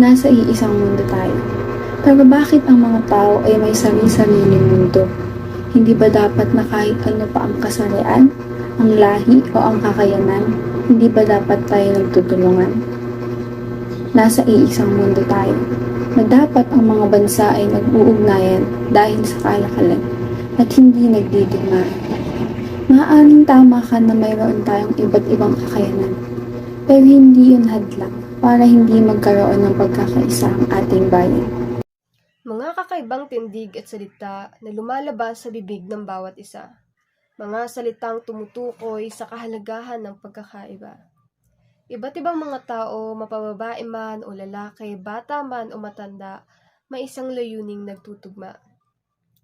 Nasa iisang mundo tayo. Pero bakit ang mga tao ay may sarili-sariling mundo? Hindi ba dapat na kahit ano pa ang kasarian, ang lahi o ang kakayanan, hindi ba dapat tayo nagtutulungan? Nasa iisang mundo tayo na dapat ang mga bansa ay nag-uugnayan dahil sa kalakalan at hindi nagdidigma. Maaaring tama ka na mayroon tayong iba't ibang kakayanan, pero hindi yun hadlang para hindi magkaroon ng pagkakaisa ang ating bayan. Mga kakaibang tindig at salita na lumalabas sa bibig ng bawat isa. Mga salitang tumutukoy sa kahalagahan ng pagkakaiba. Iba't ibang mga tao, mapababae man o lalaki, bata man o matanda, may isang layuning nagtutugma.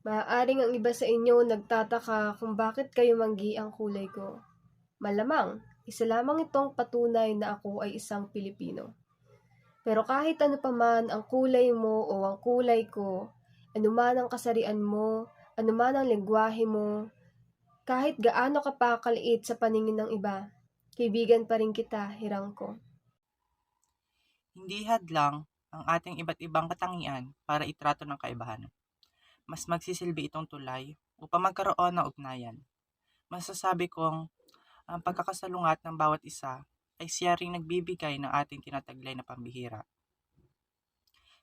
Maaaring ang iba sa inyo nagtataka kung bakit kayo manggi ang kulay ko. Malamang, isa lamang itong patunay na ako ay isang Pilipino. Pero kahit ano pa man ang kulay mo o ang kulay ko, anuman ang kasarian mo, anuman ang lengguwahe mo, kahit gaano ka pa kaliit sa paningin ng iba, kaibigan pa rin kita, hirang ko. Hindi hadlang ang ating iba't ibang katangian para itrato ng kaibahan. Mas magsisilbi itong tulay upang magkaroon ng ugnayan. Masasabi kong ang pagkakasalungat ng bawat isa ay siya ring nagbibigay ng ating tinataglay na pambihira.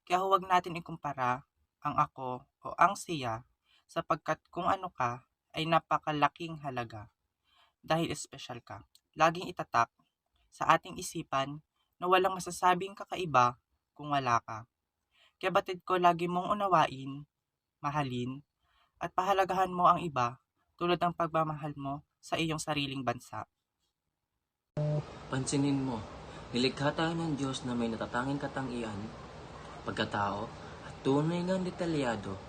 Kaya huwag natin ikumpara ang ako o ang siya sapagkat kung ano ka ay napakalaking halaga dahil espesyal ka. Laging itatak sa ating isipan na walang masasabing kakaiba kung wala ka. Kaya batid ko lagi mong unawain, mahalin, at pahalagahan mo ang iba tulad ng pagmamahal mo sa iyong sariling bansa. Pansinin mo, nilikha tayo ng Diyos na may natatanging katangian, pagkatao, at tunay ng detalyado.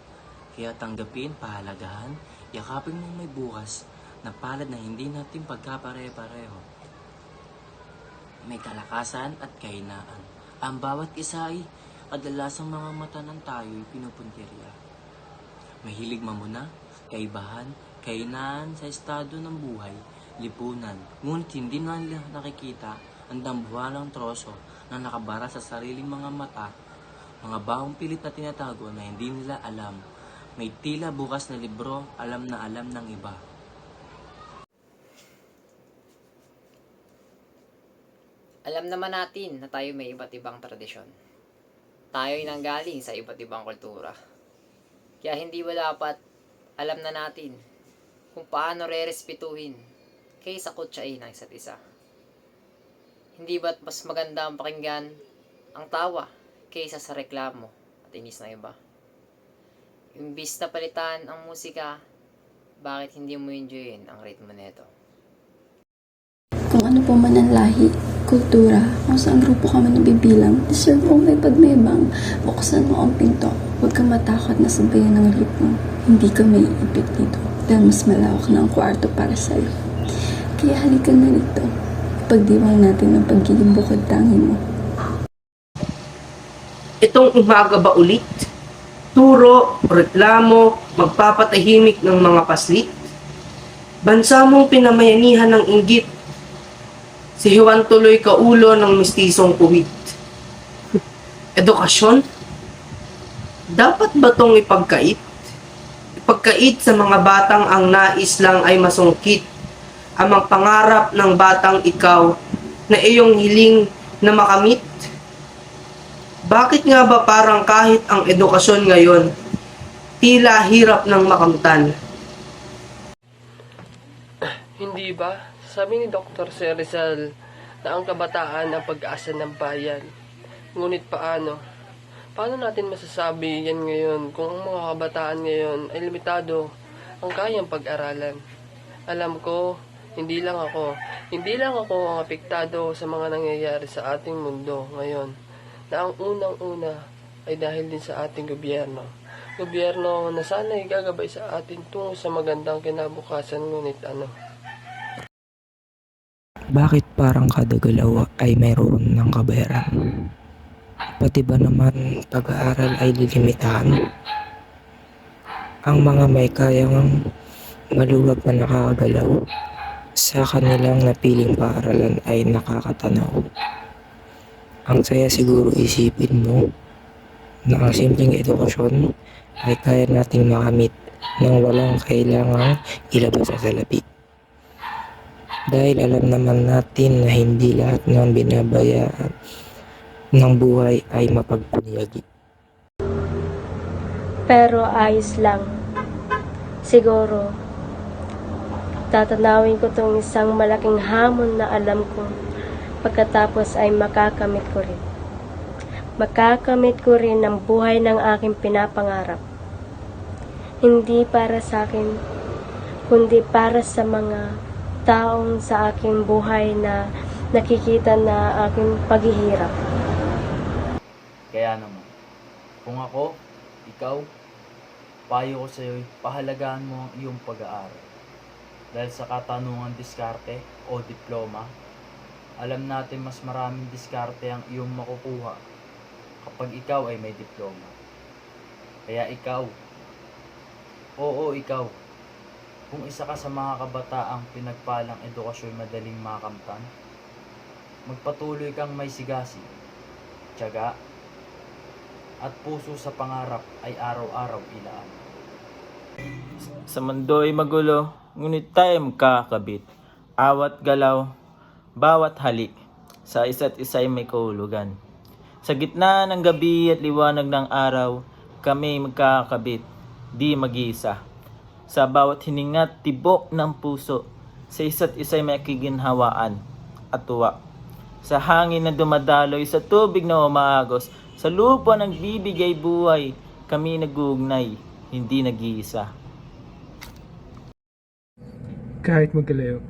Kaya tanggapin, pahalagahan, yakapin mo may bukas na palad na hindi natin pagkapare-pareho. May kalakasan at kahinaan. Ang bawat isa ay kadalasang mga mata ng tayo'y pinupuntirya. Mahilig mamuna, kaibahan, kahinaan sa estado ng buhay, lipunan. Ngunit hindi na nila nakikita ang dambuhalang troso na nakabara sa sariling mga mata, mga bahong pilit na tinatago na hindi nila alam. May tila bukas na libro, alam na alam ng iba. Alam naman natin na tayo may iba't ibang tradisyon. Tayo ay nanggaling sa iba't ibang kultura. Kaya hindi ba dapat alam na natin kung paano re-respetuhin kaysa kutsain ng isa't isa. Hindi ba't mas maganda ang pakinggan ang tawa kaysa sa reklamo at inis ng iba? Imbis na palitan ang musika, bakit hindi mo enjoyin ang ritmo nito? Kung ano po man ang lahi, kultura, kung saan grupo ka man nabibilang, deserve mo may pagmebang. Buksan mo ang pinto. Huwag kang matakot na sabayan ng ritmo. Hindi ka may ipit dito dahil mas malawak ang kwarto para sa'yo. Kaya halika na rito. Pagdiwang natin ang pagiging bukod tangi mo. Itong umaga ba ulit? Turo, reklamo, magpapatahimik ng mga paslit? Bansa mong pinamayanihan ng inggit. Si Juan tuloy kaulo ng mistisong kuwit. Edukasyon? Dapat ba tong ipagkait? Ipagkait sa mga batang ang nais lang ay masungkit. Ang mga pangarap ng batang ikaw na iyong hiling na makamit? Bakit nga ba parang kahit ang edukasyon ngayon, tila hirap ng makamtan? Hindi ba? Sabi ni Dr. Sir Rizal na ang kabataan ang pag-asa ng bayan. Ngunit paano? Paano natin masasabi yan ngayon kung ang mga kabataan ngayon ay limitado ang kayang pag-aralan? Alam ko, hindi lang ako, hindi lang ako ang apektado sa mga nangyayari sa ating mundo ngayon na ang unang-una ay dahil din sa ating gobyerno. Gobyerno na sana ay gagabay sa atin tungo sa magandang kinabukasan ngunit ano, Bakit parang kada galaw ay mayroon ng kabayaran? Pati ba naman pag-aaral ay lilimitahan? Ang mga may kayang maluwag na nakakagalaw sa kanilang napiling paaralan ay nakakatanaw. Ang saya siguro isipin mo na ang simpleng edukasyon ay kaya nating makamit nang walang kailangang ilabas sa salapi. Dahil alam naman natin na hindi lahat ng binabayaan ng buhay ay mapagpunyagi. Pero ayos lang. Siguro, tatanawin ko tong isang malaking hamon na alam ko pagkatapos ay makakamit ko rin. Makakamit ko rin ang buhay ng aking pinapangarap. Hindi para sa akin, kundi para sa mga taong sa aking buhay na nakikita na aking paghihirap. Kaya naman, kung ako, ikaw, payo ko sa'yo, pahalagaan mo ang iyong pag-aaral. Dahil sa katanungan diskarte o diploma, alam natin mas maraming diskarte ang iyong makukuha kapag ikaw ay may diploma. Kaya ikaw, oo ikaw, kung isa ka sa mga kabataang pinagpalang edukasyon madaling makamtan, magpatuloy kang may sigasi, tiyaga, at puso sa pangarap ay araw-araw ilaan. Sa mundo ay magulo, ngunit tayo magkakabit. Awat galaw, bawat halik, sa isa't isa'y may kahulugan. Sa gitna ng gabi at liwanag ng araw, kami magkakabit, di mag-iisa. Sa bawat hiningat tibok ng puso, sa isa't isa'y may kiginhawaan at tuwa. Sa hangin na dumadaloy, sa tubig na umaagos, sa lupa ng bibigay buhay, kami nag-uugnay, hindi nag-iisa. Kahit magkalayo,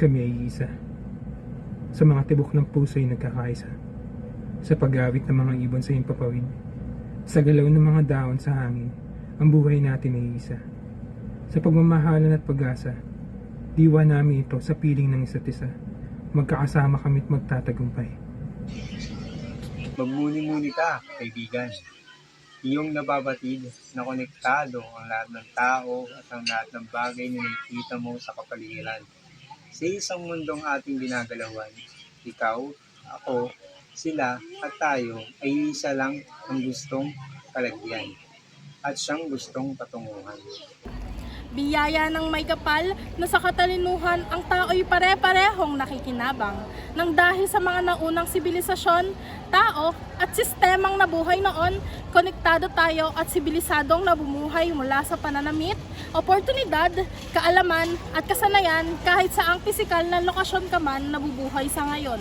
kami ay isa. Sa mga tibok ng puso ay nagkakaisa. Sa pag-awit ng mga ibon sa himpapawid. Sa galaw ng mga daon sa hangin, ang buhay natin ay isa. Sa pagmamahalan at pag-asa, diwa namin ito sa piling ng isa't isa. Magkakasama kami't magtatagumpay. Magmuni-muni ka, kaibigan. Iyong nababatid na konektado ang lahat ng tao at ang lahat ng bagay na nakikita mo sa kapaligiran. Sa isang mundong ating ginagalawan, ikaw, ako, sila at tayo ay isa lang ang gustong kalagyan at siyang gustong patunguhan. Biyaya ng may kapal na sa katalinuhan ang tao'y pare-parehong nakikinabang. Nang dahil sa mga naunang sibilisasyon, tao at sistemang nabuhay noon, konektado tayo at sibilisadong nabumuhay mula sa pananamit, oportunidad, kaalaman at kasanayan kahit sa ang pisikal na lokasyon ka man nabubuhay sa ngayon.